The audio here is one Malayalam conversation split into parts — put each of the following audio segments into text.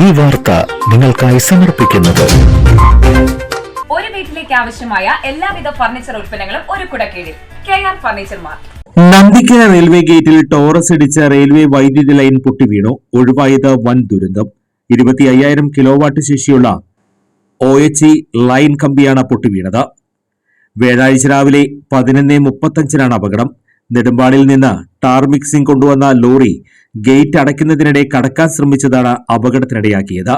ഈ വാർത്ത നിങ്ങൾക്കായി സമർപ്പിക്കുന്നത്. ഒരു വീട്ടിലേക്ക് ആവശ്യമായ എല്ലാവിധ ഫർണിച്ചർ ഉൽപ്പന്നങ്ങളും ഒരു കുടക്കീഴിൽ. K R furniture mart. Nandikkara railway ഗേറ്റിൽ ടോറസ് ഇടിച്ച റെയിൽവേ വൈദ്യുതി ലൈൻ പൊട്ടി വീണു. ഒഴിവായത് വൻ ദുരന്തം. ഇരുപത്തി അയ്യായിരം കിലോവാട്ട് ശേഷിയുള്ള ഒ എച്ച് ഇ ലൈൻ കമ്പിയാണ് പൊട്ടി വീണത്. വ്യാഴാഴ്ച രാവിലെ പതിനൊന്ന് മുപ്പത്തഞ്ചിനാണ് അപകടം. നെടുമ്പാടിൽ നിന്ന് ടാർ മിക്സിംഗ് കൊണ്ടുവന്ന ലോറി ഗേറ്റ് അടയ്ക്കുന്നതിനിടെ കടക്കാൻ ശ്രമിച്ചതാണ് അപകടത്തിനിടയാക്കിയത്.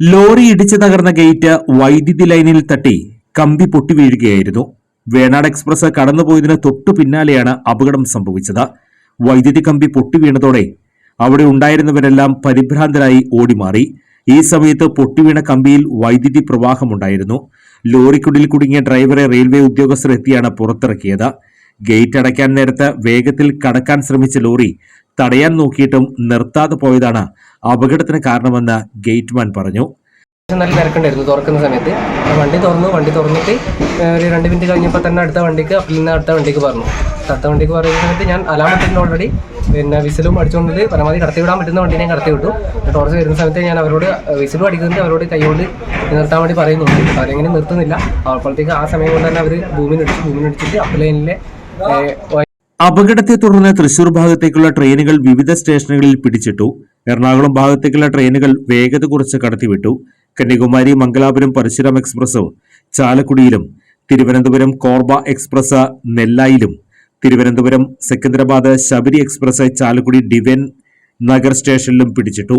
ലോറി ഇടിച്ചു തകർന്ന ഗേറ്റ് വൈദ്യുതി ലൈനിൽ തട്ടി കമ്പി പൊട്ടി വീഴുകയായിരുന്നു. വേണാട് എക്സ്പ്രസ് കടന്നുപോയതിന് തൊട്ടു പിന്നാലെയാണ് അപകടം സംഭവിച്ചത്. വൈദ്യുതി കമ്പി പൊട്ടി വീണതോടെ അവിടെ ഉണ്ടായിരുന്നവരെല്ലാം പരിഭ്രാന്തരായി ഓടിമാറി. ഈ സമയത്ത് പൊട്ടിവീണ കമ്പിയിൽ വൈദ്യുതി പ്രവാഹമുണ്ടായിരുന്നു. ലോറിക്കുള്ളിൽ കുടുങ്ങിയ ഡ്രൈവറെ റെയിൽവേ ഉദ്യോഗസ്ഥർ എത്തിയാണ് പുറത്തിറക്കിയത്. ഗേറ്റ് അടയ്ക്കാൻ നേരത്ത് വേഗത്തിൽ കടക്കാൻ ശ്രമിച്ച ലോറി തടയാൻ നോക്കിയിട്ടും നിർത്താതെ പോയതാണ് അപകടത്തിന് കാരണമെന്ന് ഗേറ്റ്മാൻ പറഞ്ഞു. നല്ല തിരക്കുണ്ടായിരുന്നു. തുറക്കുന്ന സമയത്ത്. വണ്ടി തുറന്നു വണ്ടി തുറന്നിട്ട് ഒരു രണ്ട് മിനിറ്റ് കഴിഞ്ഞപ്പോൾ തന്നെ അടുത്ത വണ്ടിക്ക് അപ്പിൽ നിന്ന് അടുത്ത വണ്ടിക്ക് പറഞ്ഞു. അടുത്ത വണ്ടിക്ക് പറയുന്ന സമയത്ത് ഞാൻ അലാമത്തിന്റെ ഓൾറെഡി പിന്നെ വിസിലും അടിച്ചുകൊണ്ട് പരമാവധി കടത്തി വിടാൻ പറ്റുന്ന വണ്ടി ഞാൻ കടത്തി വിട്ടു. ടോർച്ച് വരുന്ന സമയത്ത് ഞാൻ അവരോട് വിസിലും അടിക്കുന്നുണ്ട്. അവരോട് കൈകൊണ്ട് നിർത്താൻ വേണ്ടി പറയുന്നുണ്ട് അവരെങ്ങനെ നിർത്തുന്നില്ല. അപ്പോഴത്തേക്ക് ആ സമയം കൊണ്ട് തന്നെ അവർ ഭൂമിയിലിടിച്ചു ഭൂമിയിലിടിച്ചിട്ട് അപ്പ് ലൈനിലെ അപകടത്തെ തുടർന്ന് തൃശൂർ ഭാഗത്തേക്കുള്ള ട്രെയിനുകൾ വിവിധ സ്റ്റേഷനുകളിൽ പിടിച്ചിട്ടു. എറണാകുളം ഭാഗത്തേക്കുള്ള ട്രെയിനുകൾ വേഗത കുറച്ച് കടത്തിവിട്ടു. കന്യാകുമാരി മംഗലാപുരം പരശുരാം എക്സ്പ്രസ് ചാലക്കുടിയിലും തിരുവനന്തപുരം കോർബ എക്സ്പ്രസ് നെല്ലായിലും തിരുവനന്തപുരം സെക്കന്ദരാബാദ് ശബരി എക്സ്പ്രസ് ചാലക്കുടി ഡിവൻ നഗർ സ്റ്റേഷനിലും പിടിച്ചിട്ടു.